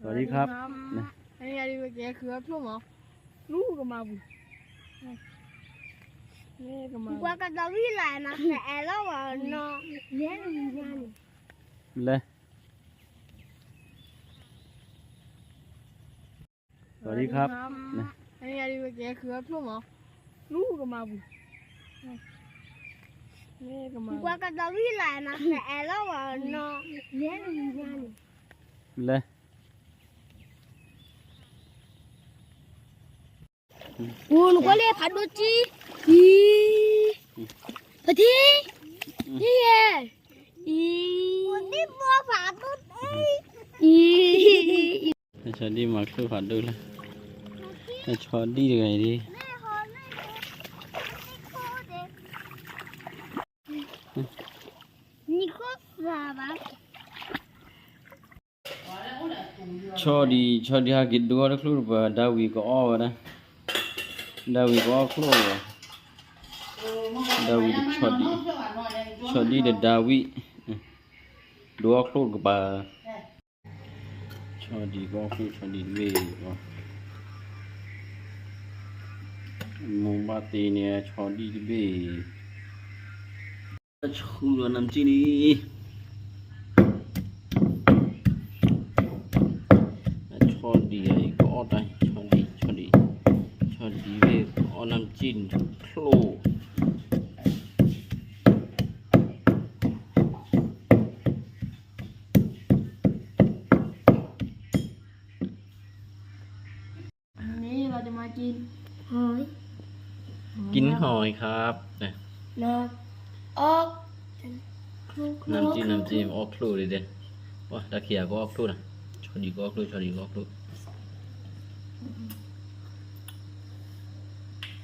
สวัสดีครับนอันนี้อะไรแกคือครับ่วหมอลูกก็มาบุ นี่ก็มากว่ากระดางี่ไหลมาแต่แอร์แล้ว่าเนาะเลี้งานเลยสวัสดีครับนอันนี้อะไรแกคือครับ่วหมอลูกก็มาบุแ่ก็มาว่ากระดางี่ไหลมาแต่แอร์แล้ว่าเนาะเลี้งงานเลยอูลูกก็เล่ผัดดูจีอีผัดีนี่เออีวันนี้มาผัดดูเอ้ยีแตชอดีมาคือผัดดูละแตชอดีไงดีนี่ก็สบายชอดีชอดีฮากิดดูอะไรครับดาวีก็อ้อนะดาวิดวอาครัวดาวิดชอดีชอดีเดดาวิดวอาครัวกบาชดีว่าครัชอดีเลยว่ามุมาตีเนี่ยชดีเลยชูนำจีนีกินหอยครับนะน้ำออกน้ำจิ้มน้ำจิ้มออกครูเลยเด้ว่าตะเขียก็ออกครูนะชอดีกออกครูชอดีกออกครู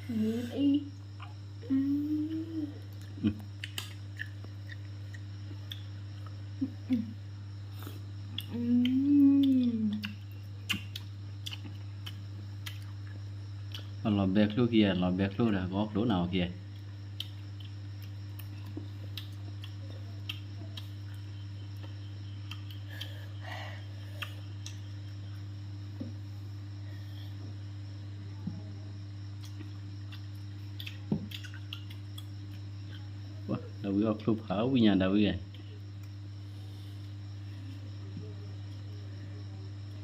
อืม lò bẹt luôn kìa lò bẹt luôn là có đố nào kìa đâu có chụp hở với nhà đâu vậy? kìa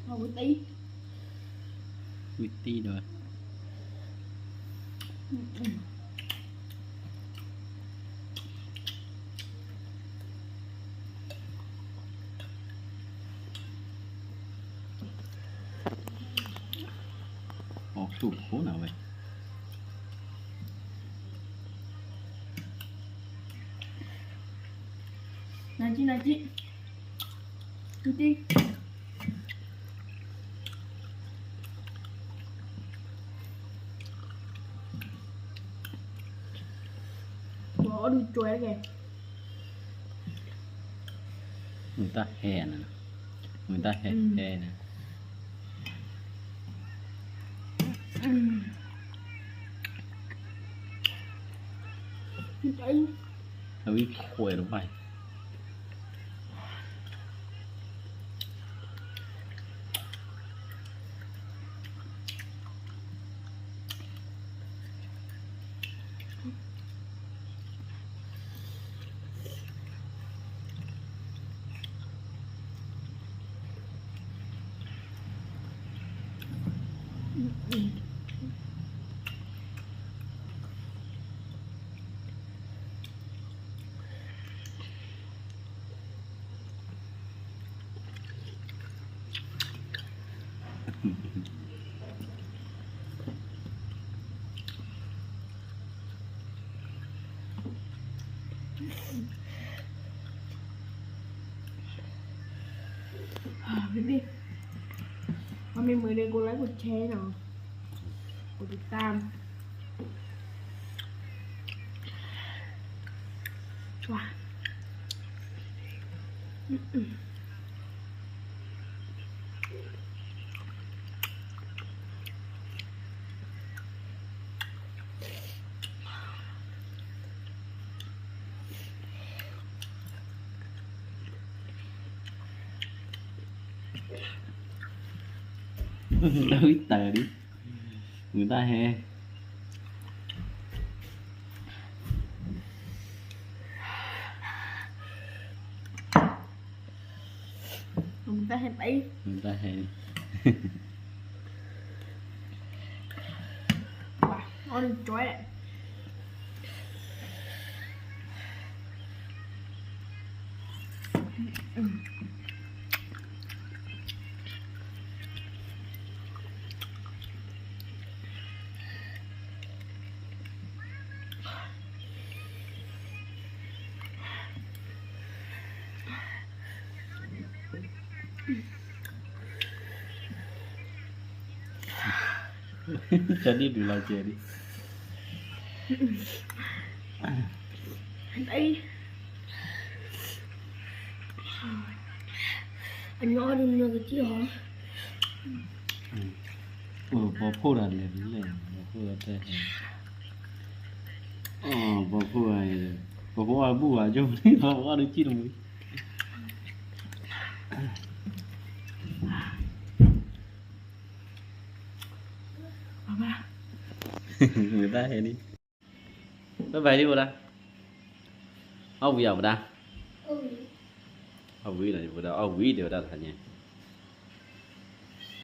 Witty. Witty rồi. ออกสูตรโค้งเอาไว้나지나지두딩เขาดูจวยแล้วไงมันตาแห่นะมันตาแห่แห่นะเอาวิโคยลงไปพี่พี่มันมีมือหนึ่งกูไลค์กดแชร์เนาะกดติดตามชัวร์ đối tờ đi người ta he người ta he bảy người ta he I'll enjoy it. Mm-hmm. jadi dulu jadi đây anh nhỏ đừng nhớ cái chi hả ừ bỏ phô đàn lên lên bỏ phô đàn lên bỏ phụ à bỏ phụ cho mình bỏ được chi đồng ý người ta hề đi nó về đi vô đây ông bây giờ vô đây ông quý là vô đây ông quý đều ra thành nhà